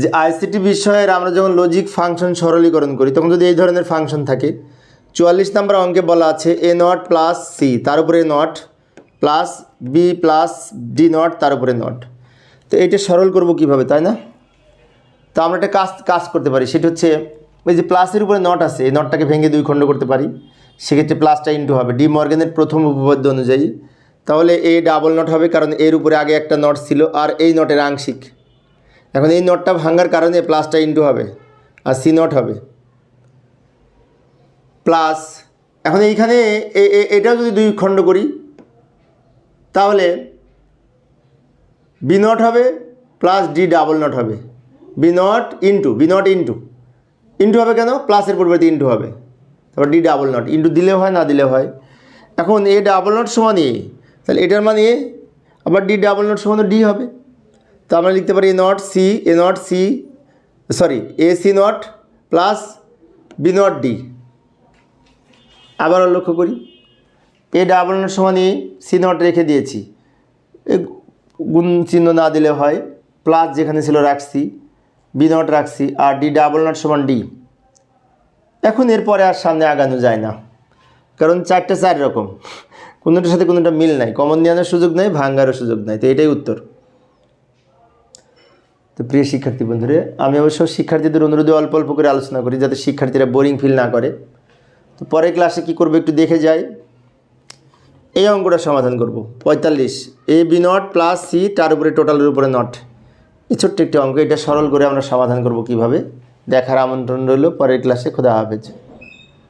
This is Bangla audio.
যে আইসিটি বিষয়ের আমরা যখন লজিক ফাংশন সরলীকরণ করি, তখন যদি এই ধরনের ফাংশন থাকে, চুয়াল্লিশ নম্বর অঙ্কে বলা আছে এ নট প্লাস সি তার উপরে not plus B plus D not তার উপরে নট তো এটা সরল করব কীভাবে, তাই না? তো আমরা একটা কাজ কাজ করতে পারি, সেটা হচ্ছে ওই যে প্লাসের উপরে নট আছে, এই নটটাকে ভেঙে দুই খণ্ড করতে পারি, সেক্ষেত্রে প্লাসটা ইন্টু হবে। ডি মর্গেনের প্রথম উপপাদ্য অনুযায়ী, তাহলে এ ডাবল নট হবে, কারণ এর উপরে আগে একটা নট ছিল, আর এই নটের আংশিক। এখন এই নটটা ভাঙার কারণে প্লাসটা ইন্টু হবে আর সি নট হবে। প্লাস এখন এইখানে এটাও যদি দুই খণ্ড করি, তাহলে বি নট হবে প্লাস ডি ডাবল নট হবে। B not into B not into into হবে কেন? প্লাসের পরিবর্তে ইন্টু হবে। তারপর ডি ডাবল নট ইন্টু দিলেও হয়, না দিলে হয়? এখন এ ডাবল নট সমান এ। তাহলে এটার মানে এ, আবার ডি ডাবল নট সমান ডি হবে। তো আমরা লিখতে পারি A not C, A not C sorry A C not plus B not D. আবারও লক্ষ্য করি। এ ডাবল নট সমান এ, সি নট রেখে দিয়েছি। গুণ চিহ্ন না দিলে হয়। প্লাস যেখানে ছিল রাখছি, বি নট রাখছি, আর ডি ডাবল নট সমান ডি। এখন এরপরে আর সামনে আগানো যায় না। কারণ চারটে চার রকম। কোনোটার সাথে কোনোটা মিল নাই। কমন নেওয়ার সুযোগ নাই ভাঙ্গারও সুযোগ নাই। তো এটাই উত্তর। তো প্রিয় শিক্ষার্থী বন্ধুরা, আমি অবশ্য শিক্ষার্থীদের অনুরোধে অল্প অল্প করে আলোচনা করি যাতে শিক্ষার্থীরা বোরিং ফিল না করে। তো পরের ক্লাসে কি করব একটু দেখে যাই। এই অঙ্কটা সমাধান করব। পঁয়তাল্লিশ, A, B, not plus C, তার উপরে টোটালের উপরে নট। এই ছোট্ট একটি অঙ্ক, এটা সরল করে আমরা সমাধান করব কীভাবে? দেখার আমন্ত্রণ রইল, পরের ক্লাসে খোদা হাফেজ।